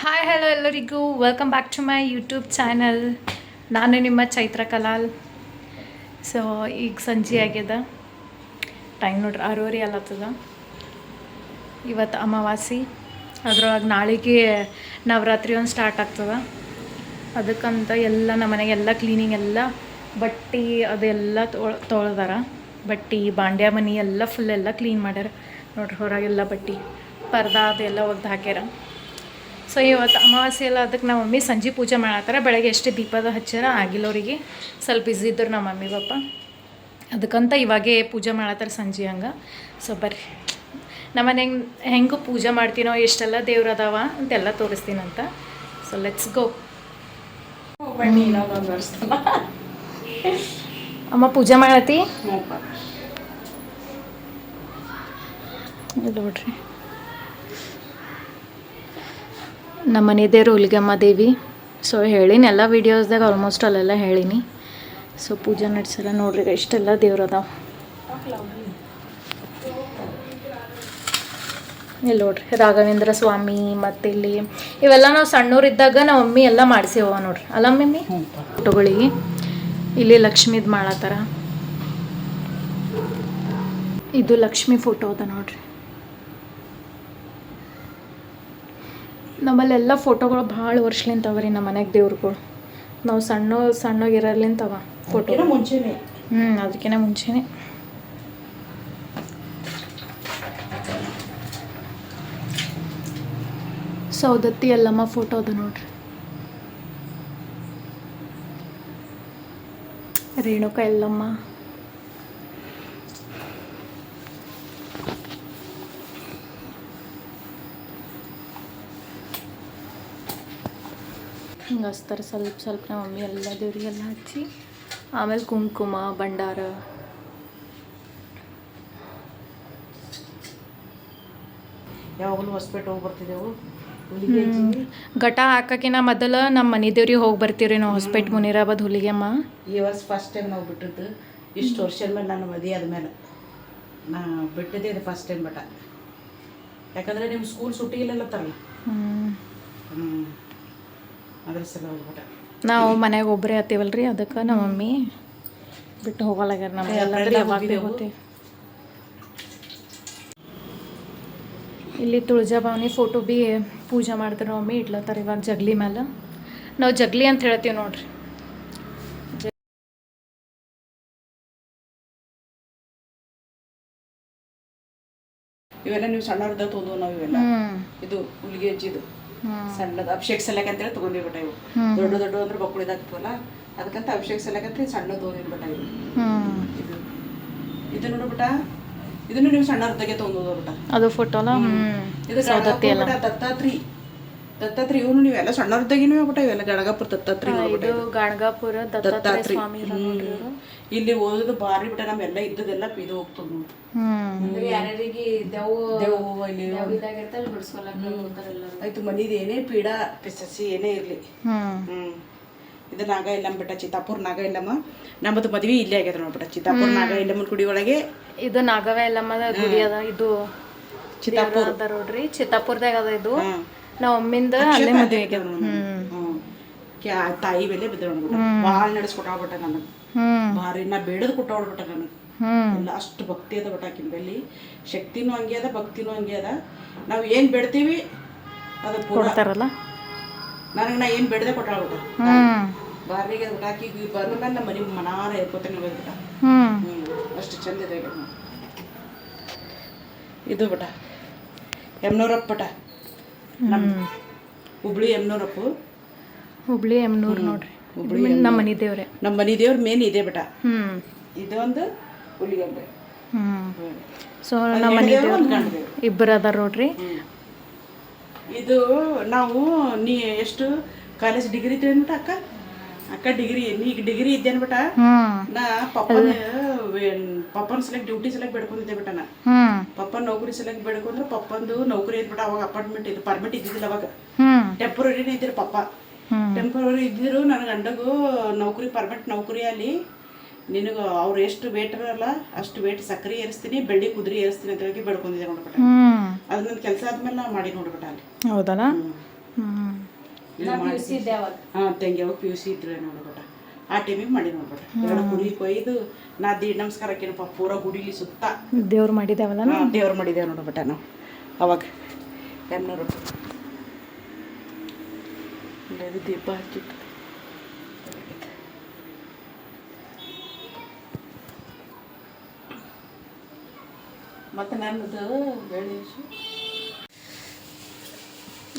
Hi hello ಎಲ್ಲರಿಗೂ. Welcome back to my YouTube channel ನಾನು ನಿಮ್ಮ ಚೈತ್ರ ಕಲಾಲ್. ಸೊ ಈಗ ಸಂಜೆ ಆಗ್ಯದ. ಟೈಮ್ ನೋಡ್ರಿ, ಆರೂವರೆ ಅಲ್ಲತ್ತದ ಇವತ್ತು ಅಮಾವಾಸಿ ಅದ್ರೊಳಗೆ ನಾಳೆಗೆ ನವರಾತ್ರಿ ಒಂದು ಸ್ಟಾರ್ಟ್ ಆಗ್ತದ. ಅದಕ್ಕಂತ ಎಲ್ಲ ನಮ್ಮ ಮನೆಗೆ ಎಲ್ಲ ಕ್ಲೀನಿಂಗ್ ಎಲ್ಲ, ಬಟ್ಟೆ ಅದೆಲ್ಲ ತೊಳ್, ತೊಳ್ದಾರ. ಬಟ್ಟೆ, ಬಾಂಡ್ಯ ಮನೆ ಎಲ್ಲ ಫುಲ್ ಎಲ್ಲ ಕ್ಲೀನ್ ಮಾಡ್ಯಾರ. ನೋಡ್ರಿ, ಹೊರಗೆಲ್ಲ ಬಟ್ಟೆ, ಪರ್ದಾ ಅದೆಲ್ಲ ಒಗ್ದು ಹಾಕ್ಯಾರ. ಸೊ ಇವತ್ತು ಅಮಾವಾಸ್ಯೆ ಎಲ್ಲ ಅದಕ್ಕೆ ನಮ್ಮ ಮಮ್ಮಿ ಸಂಜೆ ಪೂಜೆ ಮಾಡತ್ತಾರ ಬೆಳಗ್ಗೆ ಎಷ್ಟು ದೀಪದ ಹಚ್ಚಾರ ಆಗಿಲ್ಲವರಿಗೆ ಸ್ವಲ್ಪ ಬಿಸಿ ಇದ್ರು ನಮ್ಮ ಮಮ್ಮಿ ಪಪ್ಪ ಅದಕ್ಕಂತ ಇವಾಗೇ ಪೂಜೆ ಮಾಡತ್ತಾರ ಸಂಜೆ ಹಂಗೆ. ಸೊ ಬರ್ರಿ. ನಮ್ಮ ಹೆಂಗೆ ಹೆಂಗೆ ಪೂಜೆ ಮಾಡ್ತೀನೋ ಎಷ್ಟೆಲ್ಲ ದೇವ್ರು ಅದಾವ ಅಂತೆಲ್ಲ ತೋರಿಸ್ತೀನಂತ. ಸೊ ಲೆಟ್ಸ್ ಗೋ ಬನ್ನಿ ಅಮ್ಮ ಪೂಜೆ ಮಾಡತ್ತಿ ನೋಡ್ರಿ ನಮ್ಮ ಮನೆ ದೇವ್ರು ಹುಲಿಗಮ್ಮ ದೇವಿ. ಸೊ ಹೇಳೀನಿ ಎಲ್ಲ ವೀಡಿಯೋಸ್ದಾಗ ಆಲ್ಮೋಸ್ಟ್ ಅಲ್ಲೆಲ್ಲ ಹೇಳೀನಿ. ಸೊ ಪೂಜೆ ನಡೆಸಲ್ಲ ನೋಡ್ರಿ ಇಷ್ಟೆಲ್ಲ ದೇವ್ರು ಅದಾವ. ಇಲ್ಲಿ ನೋಡ್ರಿ ರಾಘವೇಂದ್ರ ಸ್ವಾಮಿ ಮತ್ತೆ ಇಲ್ಲಿ ಇವೆಲ್ಲ ನಾವು ಸಣ್ಣವ್ರಿದ್ದಾಗ ನಾವು ಮಮ್ಮಿ ಎಲ್ಲ ಮಾಡಿಸಿವ ನೋಡ್ರಿ. ಅಲ್ಲ ಮಮ್ಮಿ? ಫೋಟೋಗಳಿಗೆ. ಇಲ್ಲಿ ಲಕ್ಷ್ಮೀದ್ ಮಾಡತ್ತಾರ ಇದು ಲಕ್ಷ್ಮಿ ಫೋಟೋ ಅದ ನೋಡ್ರಿ. ನಮ್ಮಲ್ಲೆಲ್ಲ ಫೋಟೋಗಳು ಭಾಳ ವರ್ಷಲಿಂತ ಅವ ರೀ ನಮ್ಮ ಮನೆಗೆ ದೇವ್ರುಗಳು. ನಾವು ಸಣ್ಣ ಸಣ್ಣಗಿರಲಿಂತವ ಫೋಟೋ. ಹ್ಞೂ ಅದಕ್ಕಿಂತ ಮುಂಚೆನೆ. ಸೌದತ್ತಿ ಅಲ್ಲಮ್ಮ ಫೋಟೋ ಅದು ನೋಡ್ರಿ. ರೇಣುಕಾ ಎಲ್ಲಮ್ಮ. ಹಿಂಗೆ ಹಚ್ತಾರೆ ಸ್ವಲ್ಪ ಸ್ವಲ್ಪ ನಮ್ಮ ಮಮ್ಮಿ ಎಲ್ಲ ದೇವರಿಗೆಲ್ಲ ಹಚ್ಚಿ. ಆಮೇಲೆ ಕುಂಕುಮ ಭಂಡಾರ. ಯಾವಾಗಲೂ ಹೊಸ್ಪೇಟೆ ಹೋಗಿ ಬರ್ತಿದ್ದೆವು ಘಟ ಹಾಕಕಿನ ಮೊದಲ ನಮ್ಮ ಮನೆ ದೇವ್ರಿಗೆ ಹೋಗಿ ಬರ್ತೀವಿ ರೀ ನಾವು ಹೊಸ್ಪೇಟೆ ಮುನಿರಾಬಾದ್ ಹುಲಿಗೆಮ್ಮ ಈ ವರ್ಷ ಫಸ್ಟ್ ಟೈಮ್ ನಾವು ಬಿಟ್ಟಿದ್ದು. ಇಷ್ಟು ವರ್ಷದ ಮೇಲೆ ನಾನು ಮದುವೆ ಆದಮೇಲೆ. ನಾ ಬಿಟ್ಟಿದ್ದೆ ಇದು ಫಸ್ಟ್ ಟೈಮ್ ಬಟ ಯಾಕಂದರೆ ನಿಮ್ಮ ಸ್ಕೂಲ್ ಸುಟ್ಟಿ ಇಲ್ಲಲ್ಲ ತರಲ್ಲ. ಹ್ಮ್. ಹ್ಞೂ ಅದ್ರ ನಾವು ಮನೆಗೆ ಒಬ್ಬರೇ ಹತ್ತೀವಲ್ರಿ ಅದಕ್ಕೆ ನಮ್ಮ ಮಮ್ಮಿ ಬಿಟ್ಟು ಹೋಗಲ್ಲಾಗ್ಯಾರ ನಮ್ಮ ತುಳಜಾ ಭೀ. ಹೋಗ್ತೀವಿ. ಇಲ್ಲಿ ತುಳಜಾಭವಾನಿ ಫೋಟೋ ಬಿ ಪೂಜೆ ಮಾಡ್ತಾರೆ ಮಮ್ಮಿ ಇಡ್ಲತ್ತಾರ ಇವಾಗ ಜಗ್ಲಿ ಮೇಲೆ ನಾವು ಜಗ್ಲಿ ಅಂತ ಹೇಳ್ತೀವಿ ನೋಡ್ರಿ. ಇವೆಲ್ಲ ನೀವು ಸಣ್ಣವ್ರದ್ದು ತೊಂದು ನಾವು ಇವೆಲ್ಲ. ಇದು ಹುಲಿಗೆ ಸಣ್ಣದು ಅಭಿಷೇಕ ಸಲಕ ಅಂತೇಳಿ ತಗೊಂಡಿರ್ಬಿಟ್ಟ ಇವು. ದೊಡ್ಡ ದೊಡ್ಡ ಅಂದ್ರೆ ಬಕ್ಕುಳಿದಾಗ್ತವಲ್ಲ ಅದಕ್ಕಂತ ಅಭಿಷೇಕ ಸಲಕ್ ಅಂತ ಸಣ್ಣ ತಗೊಂಡಿರ್ಬಿಟ್ಟ ಇವು. ಇದು. ಇದು ನೋಡು ಬಿಟ ಇದನ್ನು ನೀವು ಸಣ್ಣ ಅರ್ಧಕ್ಕೆ ಬಿಟ ಅದು ಫೋಟೋ ಇದು ದತ್ತಾತ್ರಿ. ದತ್ತಾತ್ರಿ ಇವನು ನೀವೆಲ್ಲ ಸಣ್ಣವ್ರದ್ದಾಗಿನೂ ಹೋಗ್ಬಿಟ್ಟ ಇವೆಲ್ಲ ಗಣಗಾಪುರ ದತ್ತಾತ್ರಿ ಗಣಗಾಪುರ ಇದು ಗಾಣಗಾಪುರ ದತ್ತಾತ್ರೇಯ ದತ್ತಾತ್ರಿ. ಇಲ್ಲಿ ಓದೋದು ಬಾರಿ ಬಿಟ್ಟ ನಮ್ಮೆಲ್ಲ ಇದ್ದದೆಲ್ಲ ಇದು ಹೋಗ್ತದ ನೋಡಿ ದೇವ ದೇವು ಇಲ್ಲಿ ಆಯ್ತು ಮನಿದ ಏನೇ ಪೀಡ ಪಿಸಸಿ ಏನೇ ಇರ್ಲಿ. ಹ್ಮ್. ಇದು ನಾಗ ಇಲ್ಲಮ್ಮ ಬಿಟ್ಟ ಚಿತ್ತಾಪುರ ನಾಗ ಇಲ್ಲಮ್ಮ. ನಮ್ಮದು ಮದ್ವಿ ಇಲ್ಲೇ ಆಗ್ಯದ ನೋಡ್ಬಿಟ್ಟ ಚಿತ್ತಾಪುರ ನಾಗ ಇಲ್ಲಮ್ಮನ ಕುಡಿ ಒಳಗೆ. ಇದು ನಾಗವೇ ಇಲ್ಲಮ್ಮ ಗುಡಿ ಅದ ಇದು ಚಿತ್ತಾಪುರ. ನೋಡ್ರಿ. ಚಿತ್ತಾಪುರದಾಗ ಅದ ಇದು. ನಾವ್ ಒಮ್ಮಿಂದ ಅಲ್ಲೇ ಮದುವೆ ತಾಯಿ ಬೆಲೆ ಬಿದ್ದ ನಡೆಸ್ಕೊಟ್ಟ ಭಾಳ ನಡೆಸ್ಕೊಟ್ಟಾಗ್ಬಿಟ್ಟ ನನಗೆ ಭಾರಿ ನಾ ಬೇಡದ್ ಕೊಟ್ಟಾಡ್ಬಿಟ್ಟ ನನಗೆ ಎಲ್ಲ ಅಷ್ಟು ಭಕ್ತಿ ಅದ ಬಟ್ ಆಕಿನ ಬೆಲ್ಲಿ. ಶಕ್ತಿನೂ ಹಂಗೆ ಅದ ಭಕ್ತಿನೂ ಹಂಗೆ ಅದ. ನಾವು ಏನು ಬೇಡ್ತೀವಿ ಅದು ಕೊಡ್ತಾರಲ್ಲ? ನನಗೆ ನಾ ಏನು ಬೇಡದೆ ಕೊಟ್ಟಾಳ್ಬಿಟ್ಟ ಬಾರಿಗೆ ಬಿಟ್ಟ ಆಕಿಗೆ ಬಂದ ಮೇಲೆ ನಮ್ಮ ಮನೆ ಮನಾರ ಇರ್ಕೋತಾನೆ ಹೋಗ್ಬಿಟ್ಟ ಹ್ಮ್. ಅಷ್ಟು ಚಂದ ಇದೆ ಇದು ಬಟ ಎಮ್ನೂರಪ್ಪ ಬಟ ಹುಬ್ಳಿ ಎಮ್ನೂರಪ್ಪು. ಹುಬ್ಳಿ ಎಮ್ನೂರ್ ನೋಡ್ರಿ. ಹುಬ್ಳಿ ನಮ್ಮ ಮನಿ ದೇವ್ರೆ. ನಮ್ಮ ಮನಿ ದೇವ್ರ ಮೇನ್ ಇದೆ ಬೇಟ ಹ್ಮ್. ಇದೊಂದು ಹುಲಿಗಂಬೆ ಹ್ಮ್. ಸೊ ನಮ್ಮ ಮನಿ ದೇವ್ರು, ಇಬ್ಬರು ಅದಾರ ನೋಡ್ರಿ. ಇದು ನಾವು ನೀ ಎಷ್ಟು ಕಾಲೇಜ್ ಡಿಗ್ರಿ ತಿಳಿದ್ಬಿಟ್ಟು ಅಕ್ಕ ಅಕ್ಕ ಡಿಗ್ರಿ ನೀ ಈಗ ಡಿಗ್ರಿ ಇದ್ದೇನ್ಬಿಟ್ಟ ಹ್ಮ್. ನಾ ಪಪ್ಪನ ಪಪ್ಪನ ಸಲಕ್ ಡ್ಯೂಟಿ ಸಲಕ್ ಬೇಡ್ಕೊಂಡಿದ್ದೆ ಬಿಟ್ಟ ನಾ. ಪಪ್ಪನ ನೌಕರಿ ಸಲಕ್ ಬೇಡ್ಕೊಂಡ್ರೆ ಪಪ್ಪಂದು ನೌಕರಿ ಇದ್ಬಿಟ್ಟ ಅವಾಗ ಅಪಾರ್ಟ್ಮೆಂಟ್ ಇದು ಪರ್ಮಿಟ್ ಇದ್ದಿದ್ದಿಲ್ಲ ಅವಾಗ. ಹ್ಮ್. ಟೆಂಪ್ರರಿನೇ ಇದ್ದಿರು ಪಪ್ಪ. ಟೆಂಪರರಿ ಟೆಂಪ್ರರಿ ಇದ್ದಿರು ನನ್ನ ಗಂಡಗೂ ನೌಕರಿ ಪರ್ಮಿಟ್ ನೌಕರಿ ಅಲ್ಲಿ. ನಿನಗೆ ಅವ್ರು ಎಷ್ಟು ವೇಟ್ ಅಲ್ಲ ಅಷ್ಟು ವೇಟ್ ಸಕ್ಕರೆ ಏರಿಸ್ತೀನಿ ಬೆಳ್ಳಿ ಕುದುರೆ ಏರಿಸ್ತೀನಿ ಅಂತ ಹೇಳಿ ಬೇಡ್ಕೊಂಡಿದ್ದೆ ನೋಡ್ಬಿಟ್ಟ. ಅದು ನನ್ನ ಕೆಲಸ ಆದ್ಮೇಲೆ ನಾ ಮಾಡಿ ನೋಡ್ಬಿಟ್ಟ ಅಲ್ಲಿ. ಹೌದಲ್ಲ? ಹಾಂ ತಂಗಿ ಅವಾಗ ಪಿ ಯು ಸಿ ಇದ್ರೆ ನೋಡ್ಬಿಟ್ಟ ಆ ಟೈಮಿಗೆ ಮಾಡಿ ನೋಡ್ಬಿಟ್ಟ ಎರಡು ಕುರಿ ಕೊಯ್ದು ನಾ ದೀಡ್ ನಮಸ್ಕಾರ ಹಾಕಿನಪ್ಪ ಪೂರ ಗುಡಿಲಿ ಸುತ್ತ. ದೇವ್ರು ಮಾಡಿದ್ದೇವಲ್ಲ ದೇವ್ರು ಮಾಡಿದ್ದೇವೆ ನೋಡ್ಬೇಟ ನಾವು. ಅವಾಗ ಎಮ್ನೂರು ಇದು ದೀಪ ಹಚ್ಚಿಟ್ಟು. ಮತ್ತು ನನ್ನದು ಹೇಳಿ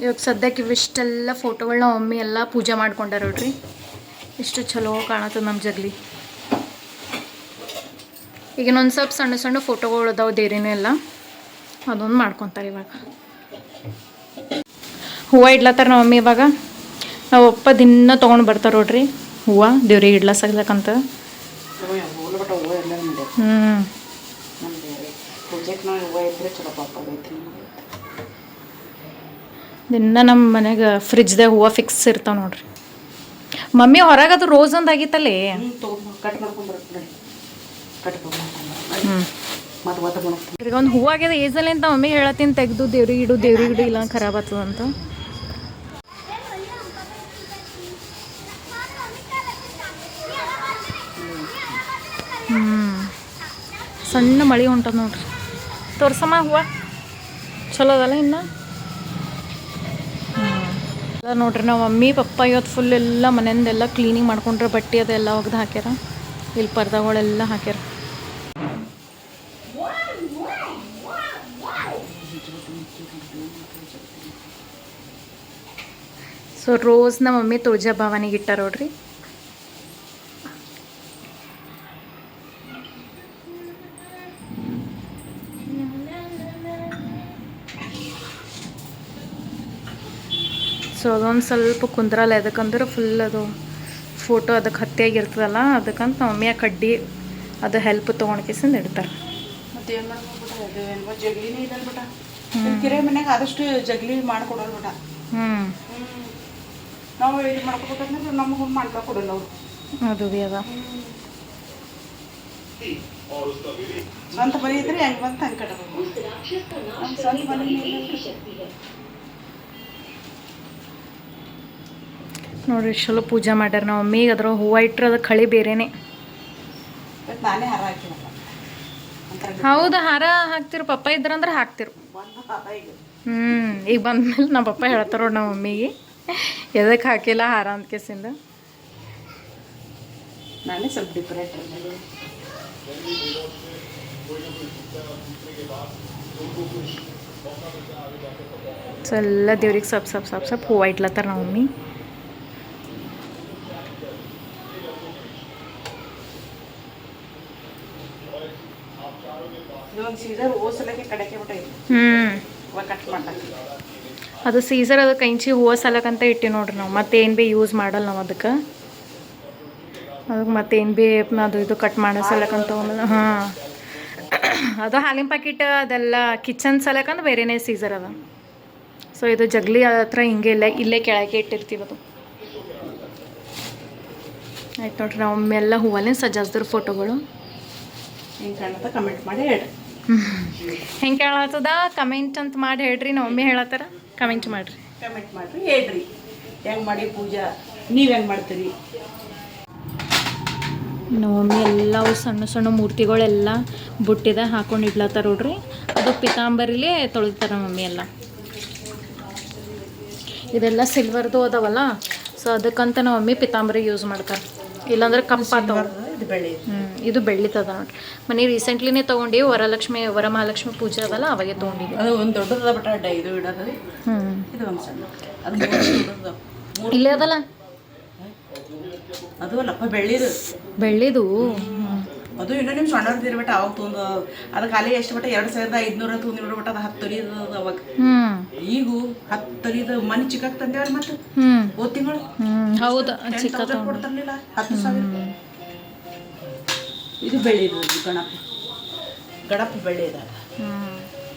ಇವಾಗ ಸದ್ಯಕ್ಕೆ ಇವಿಷ್ಟೆಲ್ಲ ಫೋಟೋಗಳನ್ನ ಮಮ್ಮಿ ಎಲ್ಲ ಪೂಜೆ ಮಾಡ್ಕೊಂಡಾರ ನೋಡ್ರಿ. ಇಷ್ಟು ಚಲೋ ಕಾಣತ್ತದ ನಮ್ಮ ಜಗ್ಲಿ. ಈಗ ಇನ್ನೊಂದು ಸ್ವಲ್ಪ ಸಣ್ಣ ಸಣ್ಣ ಫೋಟೋಗಳು ಅದಾವೆ ದೇರಿನೂ ಎಲ್ಲ. ಅದೊಂದು ಮಾಡ್ಕೊತಾರೆ ಇವಾಗ. ಹೂವು ಇಡ್ಲತ್ತಾರ ನಮ್ಮ ಮಮ್ಮಿ ಇವಾಗ. ನಾವು ಅಪ್ಪ ದಿನ ತೊಗೊಂಡು ಬರ್ತಾರೆ ನೋಡ್ರಿ. ಹೂವು ದೇವ್ರಿಗೆ ಇಡ್ಲ ಸಗ್ಲಕ್ಕಂತ ಹ್ಞೂ ನಮ್ದು ಪೂಜೆಗೆ ನಾವು ಹೂವು ಇದ್ರೆ ಚಲೋ ಪಾಪ ಆಗೈತಿ ದಿನ ನಮ್ಮ ಮನೆಗೆ ಫ್ರಿಜ್ದಾಗ ಹೂವು ಫಿಕ್ಸ್ ಇರ್ತಾವೆ ನೋಡ್ರಿ. ಮಮ್ಮಿ ಹೊರಗೆ ಅದು ರೋಸ್ ಒಂದು ಆಗಿತ್ತಲ್ಲೇ? ಈಗ ಒಂದು ಹೂವು ಆಗ್ಯದ ಏಜಲ್ಲಿ ಅಂತ ಮಮ್ಮಿ ಹೇಳತ್ತೀನಿ ತೆಗೆದು ದೇವ್ರಿಗೆ ಇಡು ದೇವ್ರಿಗೆ ಇಡು ಇಲ್ಲ ಖರಾಬ್ ಆಗ್ತದಂತ ಸಣ್ಣ ಮಳೆ ಹೊಂಟದ ನೋಡ್ರಿ. ತೋರ್ಸಮ್ಮ ಹೂವು. ಚಲೋ ಅದಲ್ಲ ಇನ್ನು? ನೋಡ್ರಿ, ನಾವು ಮಮ್ಮಿ, ಪಪ್ಪ ಇವತ್ತು ಫುಲ್ ಎಲ್ಲ ಮನೆಯಿಂದೆಲ್ಲ ಕ್ಲೀನಿಂಗ್ ಮಾಡ್ಕೊಂಡ್ರೆ, ಬಟ್ಟೆ ಅದೆಲ್ಲ ಒಗ್ದು ಹಾಕ್ಯಾರ. ಇಲ್ಲಿ ಪರ್ದಾಗಳೆಲ್ಲ ಹಾಕ್ಯಾರ. ಸೊ ರೋಸ್ನ ಮಮ್ಮಿ ತುಳಜಾ ಭವಾನಿಗೆ ಇಟ್ಟಾರ ನೋಡ್ರಿ. ಅದೊಂದು ಸ್ವಲ್ಪ ಕುಂದ್ರಲ್ಲ ಅದಕ್ಕಂದ್ರೆ ಫುಲ್ ಅದು ಫೋಟೋ ಅದಕ್ಕೆ ಹತ್ತಿಯಾಗಿರ್ತದಲ್ಲ ಅದಕ್ಕಂತ ನಮ್ಮ ಮಮ್ಮಿ ಆ ಕಡ್ಡಿ ಅದು ಹೆಲ್ಪ್ ತೊಗೊಂಡ್ಕೇಸಿಂದ ಇಡ್ತಾರೆ. ಕಿರೆ ಮನ್ಯಾಗ ಆದಷ್ಟು ಜಗ್ಲಿ ಮಾಡ್ಕೊಡೋಲ್ ಬಿಟ್ಟ ಹ್ಞೂ ನಾವು ಇದು ಮಾಡ್ಕೊಬೇಕಂದ್ರೆ ನಮಗೂ ಮಾಡ್ಕೊ ಕೊಡಲ್ಲ ಅವರು. ಅದು ಭೀ ಅದ. ಸ್ವಂತ ಮನೆ ಇದ್ರೆ ಹೆಂಗ್ ಬಂತ ಹಂಗೆ ಕಟ್ಟಬೇಕು ನಮ್ಮ ಸ್ವಂತ ಮನೆ ನೋಡ್ರಿ ಚಲೋ ಪೂಜೆ ಮಾಡ್ಯಾರ. ನಾವು ಮಮ್ಮಿಗೆ ಅದ್ರ ಹೂವು ಇಟ್ರೆ ಅದು ಕಳಿ ಬೇರೆನೆ. ಹೌದು ಹಾರ ಹಾಕ್ತಿರು. ಪಪ್ಪ ಇದ್ರಂದ್ರೆ ಹಾಕ್ತಿರು. ಹ್ಮ್ ತಾತ ಈಗ ಹ್ಞೂ ಈಗ ಬಂದ್ಮೇಲೆ ನಮ್ಮ ಪಪ್ಪ ಹೇಳ್ತಾರ ನಮ್ಮ ಮಮ್ಮಿಗೆ. ಎದಕ್ಕೆ ಹಾಕಿಲ್ಲ ಹಾರ ಅಂತ ಕೇಸಿಂದ. ನಾನೇ ಸ್ವಲ್ಪ ಡಿಫ್ರೆಂಟ್ ಸೊ ಎಲ್ಲ ದೇವ್ರಿಗೆ ಸಪ್ ಸಪ್ ಸಪ್ ಸಪ್ ಹೂವು ಇಟ್ಲತ್ತಾರ ನಮ್ಮ ಮಮ್ಮಿ. ಇದೊಂದು ಸೀಸರ್ ಓಸಲಕ್ಕೆ ಕಡೆಗೆ ಬಿಟ್ಟೈತಿ ಹ್ಞೂ ಇವಾಗ ಕಟ್ ಮಾಡ್ತಾರೆ ಅದು ಸೀಸರ್ ಅದು ಕೈಂಚಿ ಹೂವು ಸಲಕಂತ ಇಟ್ಟಿ ನೋಡ್ರಿ ನಾವು. ಮತ್ತೇನು ಭೀ ಯೂಸ್ ಮಾಡಲ್ಲ ನಾವು ಅದಕ್ಕೆ. ಅದಕ್ಕೆ ಮತ್ತೇನು ಭೀ ಅದು ಇದು ಕಟ್ ಮಾಡೋ ಸಲಕಂತ ಹಾಂ. ಅದು ಹಾಲಿನ ಪ್ಯಾಕೆಟ್ ಅದೆಲ್ಲ ಕಿಚನ್ ಸಲಕಂದ್ರೆ ಬೇರೆನೇ ಸೀಸರ್ ಅದ. ಸೊ ಇದು ಜಗ್ಲಿ ಹತ್ರ ಹಿಂಗೆ ಇಲ್ಲ ಇಲ್ಲೇ ಕೆಳಗೆ ಇಟ್ಟಿರ್ತೀವಿ ಅದು. ಆಯ್ತು ನೋಡ್ರಿ ನಾವು ಒಮ್ಮೆಲ್ಲ ಹೂವಲ್ಲೇ ಸಜ್ಜಾಸ್ದ್ರ ಫೋಟೋಗಳು ಹಿಂಗೆ ಕಾಣುತ್ತೆ ಕಮೆಂಟ್ ಮಾಡಿ ಹೇಳ್ರಿ. ಹೆಂಗೆ ಕೇಳತ್ತದ ಕಮೆಂಟ್ ಅಂತ ಮಾಡಿ ಹೇಳ್ರಿ ನಮ್ಮ ಮಮ್ಮಿ ಹೇಳತ್ತಾರ. ಕಮೆಂಟ್ ಮಾಡಿರಿ. ಕಮೆಂಟ್ ಮಾಡಿರಿ ಹೇಳ್ರಿ. ಹೆಂಗೆ ಮಾಡಿ ಪೂಜಾ? ನೀವು ಹೆಂಗೆ ಮಾಡ್ತೀರಿ? ನಮ್ಮಮ್ಮಿ ಎಲ್ಲವು ಸಣ್ಣ ಸಣ್ಣ ಮೂರ್ತಿಗಳೆಲ್ಲ ಬುಟ್ಟಿದ ಹಾಕೊಂಡು ಇಡ್ಲತ್ತಾರ ನೋಡ್ರಿ. ಅದು ಪಿತಾಂಬರಿಲೇ ತೊಳಿತಾರ ಮಮ್ಮಿ ಎಲ್ಲ. ಇದೆಲ್ಲ ಸಿಲ್ವರ್ದು ಅದಾವಲ್ಲ ಸೊ ಅದಕ್ಕಂತ ನಮ್ಮ ಮಮ್ಮಿ ಪಿತಾಂಬರಿ ಯೂಸ್ ಮಾಡ್ತಾರೆ. ಇಲ್ಲಾಂದ್ರೆ ಕಪ್ಪಾತವ ಇದು ಬೆಳೆ. ಹ್ಞೂ ಇದು ಬೆಳ್ಳಿತದ ನೋಡ್ರಿ. ಮನೆ ರೀಸೆಂಟ್ಲಿನೇ ತಗೊಂಡಿ ವರಲಕ್ಷ್ಮಿ ವರಮಹಾಲಕ್ಷ್ಮಿ ಪೂಜೆ ಅದಲ್ಲ ಅವಾಗೆ ತಗೊಂಡಿದ್ವಿ. ಅದು ಒಂದು ದೊಡ್ಡದ ಬಟ ಇದು ಇಡೋದು ಹ್ಞೂ ಇದು ಒಂದು ಸಣ್ಣ. ಇಲ್ಲೇ ಅದಲ್ಲ? ಅದು ಅಲ್ಲಪ್ಪ ಬೆಳ್ಳಿದು. ಬೆಳ್ಳಿದು? ಅದು ಇನ್ನೂ ನಿಮ್ಮ ಸಣ್ಣದು ಇರ್ಬಿಟ್ಟು ಅವಾಗ ತೊಂದು ಅದು ಖಾಲಿ ಎಷ್ಟು ಬಟ್ಟ? ಎರಡು ಸಾವಿರದ ಐದುನೂರ ತೊಂದು ಬಟ್ಟ ಅದು ಹತ್ತು ತೊಲಿದು ಅವಾಗ. ಈಗೂ ಹತ್ತು ತೊಲಿದ ಮನೆ ಚಿಕ್ಕ ತಂದೇವ್ರ ಮತ್ತೆ? ಹೋದ ತಿಂಗಳು? ಹೌದು ಕೊಡ್ತಾರಲಿಲ್ಲ ಹತ್ತು ಸಾವಿರ. ಇದು ಬೆಳ್ಳಿದು ಇದು ಗಣಪ ಗಣಪ ಹ್ಞೂ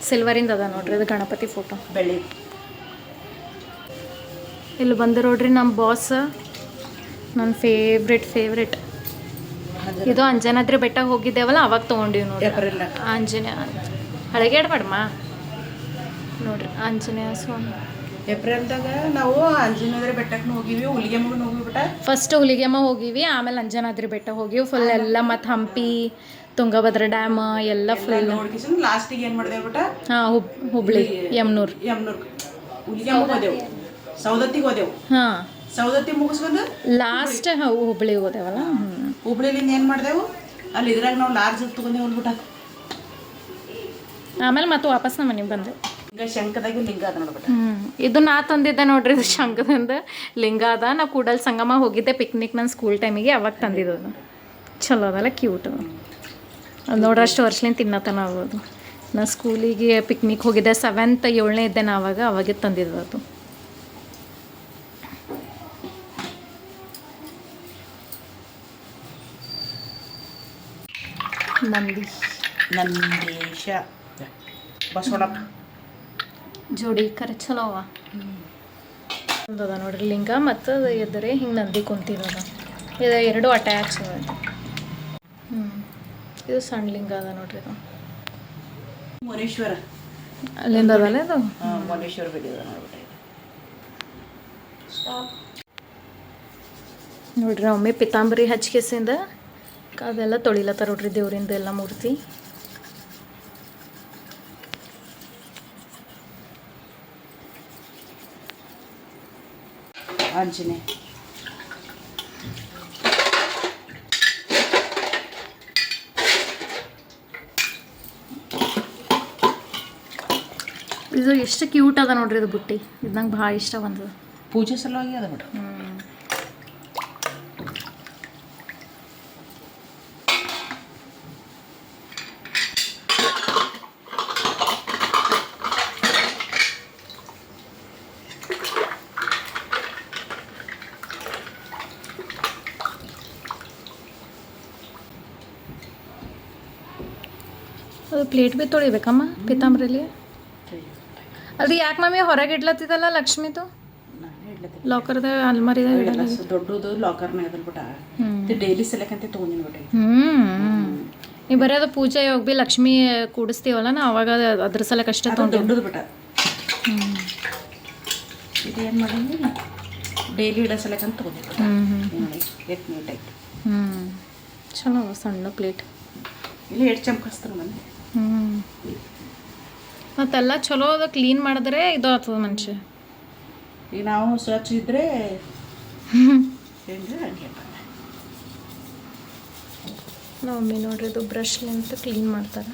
ಸಿಲ್ವರಿಂದ ಅದ ನೋಡ್ರಿ ಇದು ಗಣಪತಿ ಫೋಟೋ ಬೆಳ್ಳಿ. ಇಲ್ಲಿ ಬಂದು ನೋಡ್ರಿ ನಮ್ಮ ಬಾಸ್ ನನ್ನ ಫೇವ್ರೆಟ್ ಫೇವ್ರೆಟ್ ಇದು ಅಂಜನಾದ್ರಿ ಬೆಟ್ಟ ಹೋಗಿದ್ದೇವಲ್ಲ ಅವಾಗ ತೊಗೊಂಡಿವಿ ನೋಡ್ರಿ. ಆಂಜನೇಯ ಆಂಜನೇಯ ಹಳಗೇಡ್ಬೇಡಮ್ಮ ನೋಡ್ರಿ ಆಂಜನೇಯ ಸ್ವಾಮಿ. ಏಪ್ರಿಲ್ದಾಗ ನಾವು ಅಂಜನಾದ್ರಿ ಬೆಟ್ಟಕ್ಕೆ ಹೋಗಿವಿ ಹುಲಿಗೆ ಹೋಗಿಬಿಟ್ಟ ಹೋಗಿ ಫಸ್ಟ್ ಹುಲಿಗೆಮ್ಮ ಹೋಗಿವಿ ಆಮೇಲೆ ಅಂಜನಾದ್ರಿ ಬೆಟ್ಟ ಹೋಗಿವಿ. ಫುಲ್ ಎಲ್ಲ ಮತ್ತು ಹಂಪಿ ತುಂಗಭದ್ರಾ ಡ್ಯಾಮ್ ಎಲ್ಲ ಫುಲ್ ಲಾಸ್ಟಿಗೆ ಏನು ಮಾಡಿದೆ ಬಿಟ್ಟ? ಹಾಂ ಹುಬ್ ಹುಬ್ಳಿ ಯಮ್ನೂರ್. ಯಮ್ನೂರ್. ಹುಲಿಗೆಮ್ಮ ಹೋದೆವು. ಸೌದತ್ತಿಗೆ ಹೋದೆವು. ಹಾಂ. ಸೌದತ್ತಿ ಮುಗಿಸ್ಕೊಂಡು ಲಾಸ್ಟ್ ಹುಬ್ಳಿ. ಹೋದೆವಲ್ಲ? ಹುಬ್ಳಿಲಿಂದ ಏನು ಮಾಡಿದೆವು? ಅಲ್ಲಿ ಇದ್ರಾಗ ನಾವು ಲಾರ್ಜ್ ತಗೊಂಡೇವು ಅಂದ್ಬಿಟ್ಟ. ಆಮೇಲೆ ಮತ್ತೆ ವಾಪಸ್ ನಮ್ಮ ಮನೆಗೆ ಬಂದೆ. ಈಗ ಶಂಕದಾಗಿ ಲಿಂಗ ಅದ ನೋಡ್ಬಿಟ್ಟ. ಇದು ನಾ ತಂದಿದ್ದೆ ನೋಡ್ರಿ ಇದು ಶಂಕದಿಂದ ಲಿಂಗ ಅದ. ನಾ ಕೂಡಲ್ ಸಂಗಮ ಹೋಗಿದ್ದೆ ಪಿಕ್ನಿಕ್ ನನ್ನ ಸ್ಕೂಲ್ ಟೈಮಿಗೆ ಅವಾಗ ತಂದಿದ್ದು ಅದು. ಚಲೋ ಅದಲ್ಲ ಕ್ಯೂಟ್ ಅದು ಅದು ನೋಡ್ರಿ ಅಷ್ಟು ವರ್ಷಲಿಂದ ತಿನ್ನತನ ಆಗೋದು ನಾ ಸ್ಕೂಲಿಗೆ ಪಿಕ್ನಿಕ್ ಹೋಗಿದ್ದೆ ಸೆವೆಂತ್ ಏಳನೇ ಇದ್ದೆ ನಾ ಅವಾಗ ಅವಾಗೆ ತಂದಿದ್ದು ಅದು. ನಂದಿ. ನಂದೀಶ. ಬಸವಣ್ಣಪ್ಪ. ಜೋಡಿ ಕರೆ ಚಲೋ ಅವ. ಅದ ನೋಡ್ರಿ ಲಿಂಗ ಮತ್ತು ಎದರೆ ಹಿಂಗೆ ನಂದಿ ಕುಂತಿರೋದ. ಇದು ಎರಡು ಅಟ್ಯಾಚ್ ಅದ ಹ್ಞೂ ಇದು ಸಣ್ಣ ಲಿಂಗ ಅದ ನೋಡ್ರಿ ಇದು. ಮುನೇಶ್ವರ. ಅಲ್ಲಿಂದ ಅದಲ್ಲ ಇದು? ಮುನೇಶ್ವರ. ನೋಡ್ರಿ. ಒಮ್ಮೆ ಪಿತಾಂಬರಿ ಹಚ್ಕೆಸಿಂದ ಅದೆಲ್ಲ ತೊಳಿಲತ್ತಾರ ನೋಡ್ರಿ ದೇವ್ರಿಂದ ಎಲ್ಲ ಮೂರ್ತಿ. ಆಂಜನೇಯ. ಇದು ಎಷ್ಟು ಕ್ಯೂಟ್ ಅದ ನೋಡ್ರಿ ಇದು ಬುಟ್ಟಿ. ಇದು ನಂಗೆ ಭಾಳ ಇಷ್ಟ ಬಂದದ. ಪೂಜೆ ಸಲುವಾಗಿ ಅದ ಬಿಡು. ಅದು ಪ್ಲೇಟ್ ಭೀ ತೊಳಿಬೇಕಮ್ಮ ಪಿತಾಂಬ್ರಲ್ಲಿ ಅದು ಯಾಕೆ ಮಮ್ಮಿ ಹೊರಗೆ ಇಡ್ಲತ್ತಿದಲ್ಲ ಲಕ್ಷ್ಮಿದು. ಲಾಕರ್ದ ಅಲ್ಮಾರಿದಾಗ ಇಡಲ್ಲ, ದೊಡ್ಡದು ಲಾಕರ್ನ ಡೈಲಿ ಸೆಲೆಕಂತೆ ತೊಗೊಂಡಿನಿ ಹ್ಞೂ ನೀವು ಬರೀ ಅದು ಪೂಜೆ ಯಾವಾಗ ಭೀ ಲಕ್ಷ್ಮಿ ಕೂಡಿಸ್ತೀವಲ್ಲ ನಾ ಅವಾಗ ಅದು ಅದ್ರ ಸಲಕ್ಕೆ ಅಷ್ಟೇ ತೊಗೊಂಡು ದೊಡ್ಡದು ಬಿಟ್ಟ. ಇದು ಏನು ಮಾಡೀನಿ ಡೈಲಿ ಇಡೋ ಸಲಕಂತ ತೊಗೊಂಡಿದ್ದೆ ಎಷ್ಟು ನೀಟಾಗಿ ಹ್ಞೂ ಚಲೋ ಸಣ್ಣ ಪ್ಲೇಟ್. ಇಲ್ಲಿ ಚಮಕಿಸ್ತಾರೆ ಮನೆ. ಹ್ಞೂ ಮತ್ತೆಲ್ಲ ಚಲೋ ಅದ ಕ್ಲೀನ್ ಮಾಡಿದ್ರೆ ಇದು ಆಗ್ತದೆ ಮನುಷ್ಯ ಈಗ ನಾವು ಸ್ವಚ್ಛ ಇದ್ರೆ ಮಮ್ಮಿ ನೋಡ್ರಿ ಇದು ಬ್ರಷ್ಲಿಂತ ಕ್ಲೀನ್ ಮಾಡ್ತಾರ.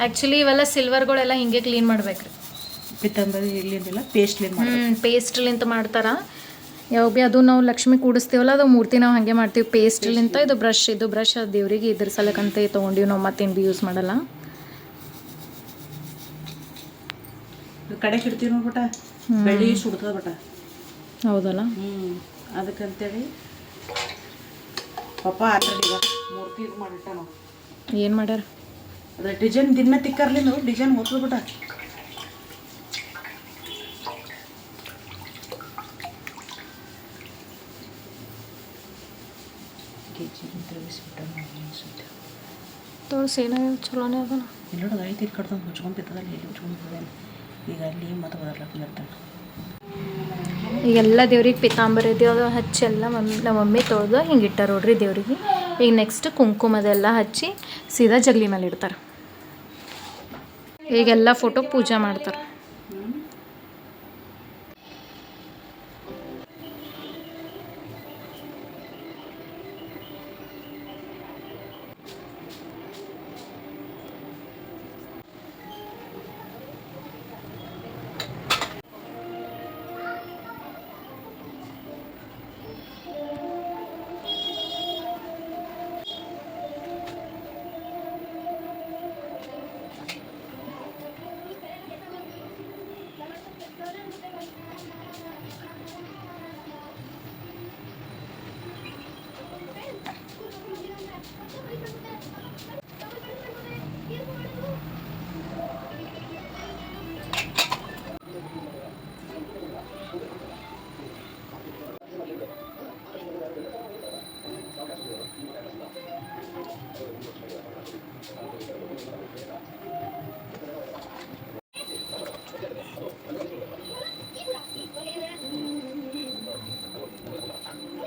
ಆ್ಯಕ್ಚುಲಿ ಇವೆಲ್ಲ ಸಿಲ್ವರ್ಗಳೆಲ್ಲ ಹಿಂಗೆ ಕ್ಲೀನ್ ಮಾಡ್ಬೇಕ್ರಿ. ಪಿತ್ತಂಬರಿ ಇರ್ಲಿಂದಿಲ್ಲ ಪೇಸ್ಟ್ಲಿಂದ ಮಾಡಿ ಹ್ಞೂ ಪೇಸ್ಟ್ಲಿಂತ ಮಾಡ್ತಾರ. ಯಾವ ಭೀ ಅದು ನಾವು ಲಕ್ಷ್ಮಿ ಕೂಡಿಸ್ತೀವಲ್ಲ ಅದು ಮೂರ್ತಿ ನಾವು ಹಾಗೆ ಮಾಡ್ತೀವಿ. ಪೇಸ್ಟ್ಲಿಂತ ಇದು ಬ್ರಷ್ ಇದು ಬ್ರಷ್ ದೇವರಿಗೆ ಇದ್ರ ಸಲಕ್ಕಂತ ತೊಗೊಂಡಿವಿ ನಾವು ಮತ್ತೇನು ಭೀ ಯೂಸ್ ಮಾಡಲ್ಲ. ಕಡೆ ಇಡ್ತೀವಿ ನೋಡ್ಬಿಟ್ಟ ಬೆಳ್ಳಿ ಸುಡ್ತದ ಬಿಟ್ಟ. ಹೌದಲ್ಲ? ಹ್ಞೂ ಅದಕ್ಕಂತೇಳಿ ಪಪ್ಪ ಆಲ್ರೆಡಿ ಮೂರ್ತಿ ಇದು ಮಾಡಿಟ್ಟ ನಾವು. ಏನು ಮಾಡ್ಯಾರ? ಅದ್ರ ಡಿಸೈನ್ ದಿನ ತಿಕ್ಕರ್ಲಿಂದ ಡಿಸೈನ್ ಹೊತ್ತದ ಏನಾಗ ಚಲೋನೇ ಅದಲ್ಲ ಎಲ್ಲೋಡ ಐತಿ ಇದು ಕಡ್ದು ಮುಚ್ಕೊಂಡು ಬಿತ್ತದಲ್ಲಿ ಎಲ್ಲಿ ಮುಚ್ಕೊಂಡು ಬಿದ್ದಲ್ಲ ಈಗ ಅಲ್ಲಿ ಮತ್ತೆ ಬದಲಾಗ್ತಿರ್ತಾನೆ ಈಗೆಲ್ಲ ದೇವ್ರಿಗೆ ಪಿತಾಂಬರಿ ದೇವ್ರ ಹಚ್ಚಿ ಎಲ್ಲ ಮಮ್ಮಿ ನಮ್ಮ ಮಮ್ಮಿ ತೊಳೆದು ಹಿಂಗೆ ಇಟ್ಟಾರ ನೋಡ್ರಿ ದೇವ್ರಿಗೆ. ಈಗ ನೆಕ್ಸ್ಟ್ ಕುಂಕುಮದೆಲ್ಲ ಹಚ್ಚಿ ಸೀದಾ ಜಗಲಿ ಮೇಲೆ ಇಡ್ತಾರೆ ಈಗೆಲ್ಲ ಫೋಟೋ ಪೂಜೆ ಮಾಡ್ತಾರೆ.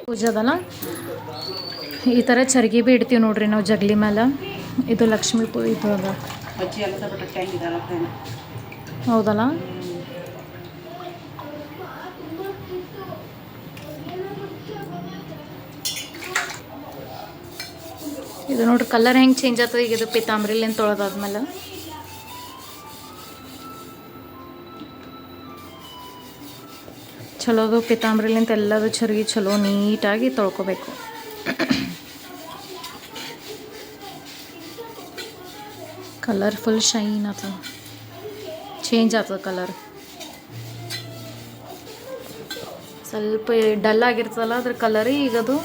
ಪೂಜೆ ಅದಲ್ಲ ಈ ಥರ ಚರ್ಗಿ ಭೀ ಇಡ್ತೀವಿ ನೋಡ್ರಿ ನಾವು ಜಗಲಿ ಮೇಲೆ ಇದು ಲಕ್ಷ್ಮಿ ಪೂ ಇದು ಅದ. ಹೌದಲ್ಲ? ಇದು ನೋಡ್ರಿ ಕಲರ್ ಹೆಂಗೆ ಚೇಂಜ್ ಆಗ್ತದೆ ಈಗ ಇದು ಪಿತಾಂಬ್ರಿಲಿಂದ ತೊಳೆದಾದ್ಮೇಲೆ ಚಲೋದು ಪಿತಾಂಬ್ರಿಲಿಂತ ಎಲ್ಲದು ಚರ್ಗಿ ಚಲೋ ನೀಟಾಗಿ ತೊಳ್ಕೊಬೇಕು. ಕಲರ್ ಫುಲ್ ಶೈನ್ ಆತದ ಚೇಂಜ್ ಆಗ್ತದೆ ಕಲರ್ ಸ್ವಲ್ಪ ಡಲ್ ಆಗಿರ್ತದಲ್ಲ, ಅದ್ರ ಕಲರ್ ಈಗ ಅದು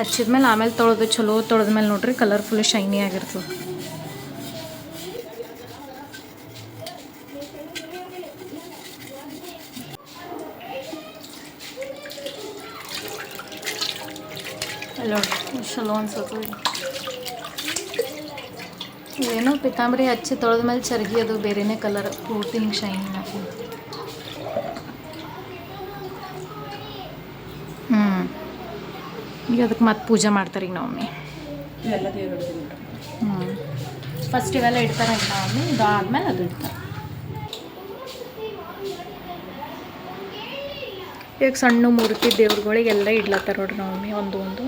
ಹಚ್ಚಿದ ಮೇಲೆ ಆಮೇಲೆ ತೊಳೆದು, ಚಲೋ ತೊಳೆದ್ಮೇಲೆ ನೋಡ್ರಿ ಕಲರ್ ಫುಲ್ ಶೈನಿ ಆಗಿರ್ತದೆ ಅಲ್ಲ ನೋಡ್ರಿ ಎಷ್ಟ್ ಚಲೋ ಅನ್ಸತ್ತೆ ಏನೋ ಪಿತಾಂಬರಿ ಹಚ್ಚಿ ತೊಳೆದ್ಮೇಲೆ ಚರ್ಗಿ ಅದು ಬೇರೆನೇ ಕಲರ್ ಪೂರ್ತಿ ಹಿಂಗೆ ಶೈನಿಂಗ್ ಹಾಕಿ ಹ್ಞೂ ಈಗ ಅದಕ್ಕೆ ಮತ್ತೆ ಪೂಜೆ ಮಾಡ್ತಾರೆ ಈಗ ನಾವೊಮ್ಮೆ ಹ್ಞೂ ಫಸ್ಟ್ ಇವೆಲ್ಲ ಇಡ್ತಾರೆ ಈಗ ನಮ್ಮಮ್ಮಿ ಇದಾದ್ಮೇಲೆ ಅದು ಇಡ್ತಾರೆ. ಈಗ ಸಣ್ಣ ಮೂರ್ತಿ ದೇವ್ರುಗಳಿಗೆಲ್ಲ ಇಡ್ಲತ್ತಾರ ನೋಡ್ರಿ ನಾವೊಮ್ಮೆ ಒಂದು ಒಂದು.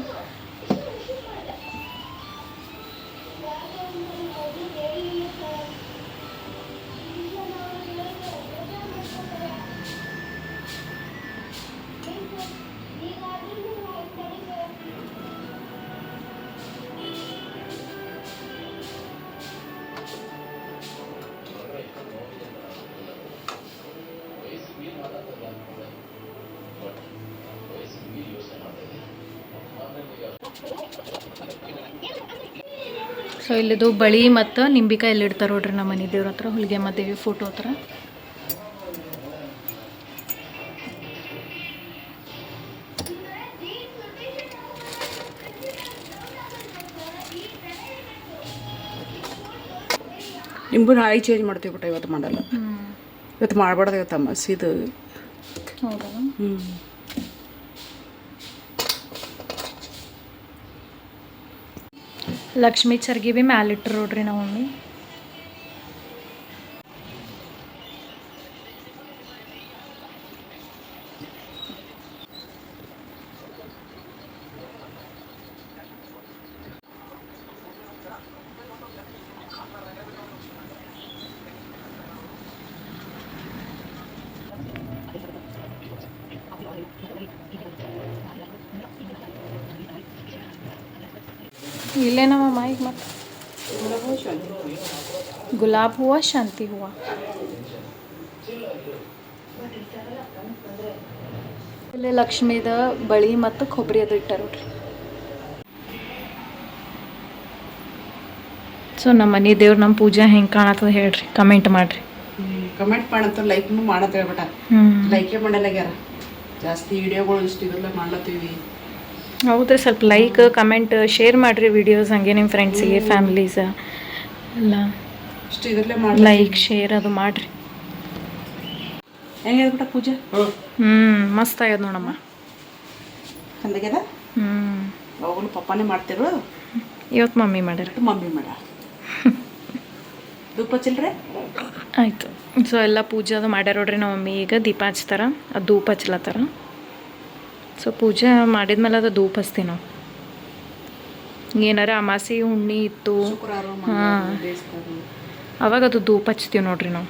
ಸೊ ಇಲ್ಲಿದು ಬಳಿ ಮತ್ತು ನಿಂಬಿಕಾಯಿ ಇಲ್ಲಿ ಇಡ್ತಾರೆ ನೋಡ್ರಿ ನಮ್ಮ ಮನೆ ದೇವ್ರ ಹತ್ರ ಹುಲಿಗೆ ದೇವಿ ಫೋಟೋ ಹತ್ರ. ನಿಂಬು ನಾಳೆ ಚೇಂಜ್ ಮಾಡ್ತೀವಿ ಬಿಟ್ಟು ಇವತ್ತು ಮಾಡಲ್ಲ. ಇವತ್ತು ಮಾಡಬಾರ್ದು ಇವತ್ತು ಹೌದಾ? ಹ್ಞೂ ಲಕ್ಷ್ಮೀ ಚರ್ಗಿ ಭೀ ಮ್ಯಾಲಿಟ್ರು ನೋಡ್ರಿ ನಾವು ಮಮ್ಮಿ ಇಲ್ಲೇ ನಮ್ಮ ಮಾಯಿಗೆ ಮತ್ತೆ ಗುಲಾಬ್ ಹೂವ ಶಾಂತಿ ಹೂವ ಇಲ್ಲಿ ಲಕ್ಷ್ಮೀದ ಬಳಿ ಮತ್ತು ಕೊಬ್ಬರಿ ಅದು ಇಟ್ಟಾರ ನೋಡ್ರಿ ಸೊ ನಮ್ಮ ಮನೆ ದೇವ್ರು ನಮ್ಮ ಪೂಜೆ ಹೆಂಗೆ ಕಾಣತ್ತದ ಹೇಳ್ರಿ ಕಮೆಂಟ್ ಮಾಡಿರಿ ಕಮೆಂಟ್ ಮಾಡಂತ ಲೈಕ್ನು ಮಾಡತ್ತ ಹೇಳ್ಬಿಟ್ಟ ಹ್ಞೂ ಲೈಕೇ ಮಾಡಲ್ಲಾಗ್ಯಾರ ಜಾಸ್ತಿ ವಿಡಿಯೋಗಳು ಇಷ್ಟು ಇದೆಲ್ಲ ಮಾಡ್ಲತ್ತೀವಿ ಹೌದ್ರಿ ಸ್ವಲ್ಪ ಲೈಕ್ ಕಮೆಂಟ್ ಶೇರ್ ಮಾಡಿರಿ ವಿಡಿಯೋಸ್ ಹಂಗೆ ನಿಮ್ಮ ಫ್ರೆಂಡ್ಸಿಗೆ ಫ್ಯಾಮಿಲೀಸ್ ಎಲ್ಲ. ಲೈಕ್ ಶೇರ್ ಅದು ಮಾಡಿರಿ. ಹೆಂಗೆ ಪೂಜೆ? ಹ್ಞೂ ಮಸ್ತ್ ಆಗ್ಯದ ನೋಡಮ್ಮ. ಚಂದಾಗ್ಯದ? ಹ್ಞೂ ಅವಾಗನು ಪಪ್ಪಾನೇ ಮಾಡ್ತಿರು? ಇವತ್ತು ಮಮ್ಮಿ ಮಾಡ್ಯಾರ. ಮಮ್ಮಿ ಮಾಡ. ಧೂಪ ಚಿಲ್ರೆ? ಆಯಿತು. ಸೊ ಎಲ್ಲ ಪೂಜೆ ಅದು ಮಾಡ್ಯಾರ ನೋಡ್ರಿ ನಮ್ಮ ಮಮ್ಮಿ. ಈಗ ದೀಪ ಹಚ್ತಾರ. ಅದು ಧೂಪ ಹಚ್ಲತ್ತಾರ. ಸೊ ಪೂಜೆ ಮಾಡಿದ್ಮೇಲೆ ಅದು ಧೂಪ ಹಚ್ತೀವಿ ನಾವು ಏನಾರ ಅಮಾಸಿ ಹುಣ್ಣಿ ಇತ್ತು. ಹಾಂ. ಅವಾಗ ಅದು ಧೂಪ ಹಚ್ತೀವಿ ನೋಡ್ರಿ ನಾವು.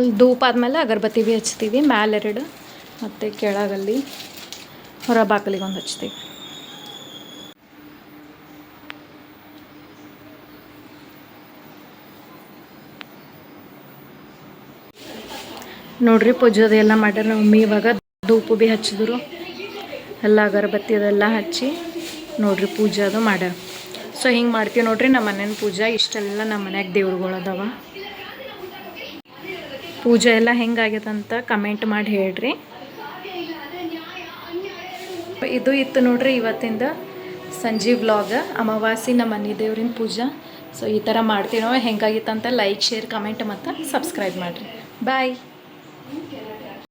ಅಲ್ಲಿ ಧೂಪ ಆದಮೇಲೆ ಅಗರಬತ್ತಿ ಭೀ ಹಚ್ತೀವಿ ಮ್ಯಾಲೆರಡು ಮತ್ತು ಕೆಳಗಲ್ಲಿ ಹೊರ ಬಾಗಿಲಿಗೆ ಒಂದು ಹಚ್ತೀವಿ. ನೋಡ್ರಿ ಪೂಜೋದು ಎಲ್ಲ ಮಾಡ್ಯಾರ. ಮಮ್ಮಿ ಇವಾಗ ಧೂಪು ಭೀ ಹಚ್ಚಿದ್ರು. ಎಲ್ಲ ಅಗರಬತ್ತಿ ಅದೆಲ್ಲ ಹಚ್ಚಿ ನೋಡ್ರಿ ಪೂಜೆ ಅದು ಮಾಡ್ಯಾರ. ಸೊ ಹಿಂಗೆ ಮಾಡ್ತೀವಿ ನೋಡ್ರಿ ನಮ್ಮ ಮನೇನ ಪೂಜಾ ಇಷ್ಟೆಲ್ಲ ನಮ್ಮ ಮನ್ಯಾಗ ದೇವ್ರುಗಳು ಅದಾವ. ಪೂಜೆ ಎಲ್ಲ ಹೆಂಗಾಗ್ಯದಂತ ಕಮೆಂಟ್ ಮಾಡಿ ಹೇಳ್ರಿ. ಇದು ಇತ್ತು ನೋಡ್ರಿ ಇವತ್ತಿಂದ ಸಂಜೀವ್ ವ್ಲಾಗ್ ಅಮಾವಾಸಿ ನಮ್ಮ ಮನೆ ದೇವ್ರಿನ ಪೂಜಾ. ಸೊ ಈ ಥರ ಮಾಡ್ತೀವಿ ನಾವು ಹೆಂಗಾಗಿತ್ತಂತ ಲೈಕ್ ಶೇರ್ ಕಮೆಂಟ್ ಮತ್ತು ಸಬ್ಸ್ಕ್ರೈಬ್ ಮಾಡಿರಿ. ಬಾಯ್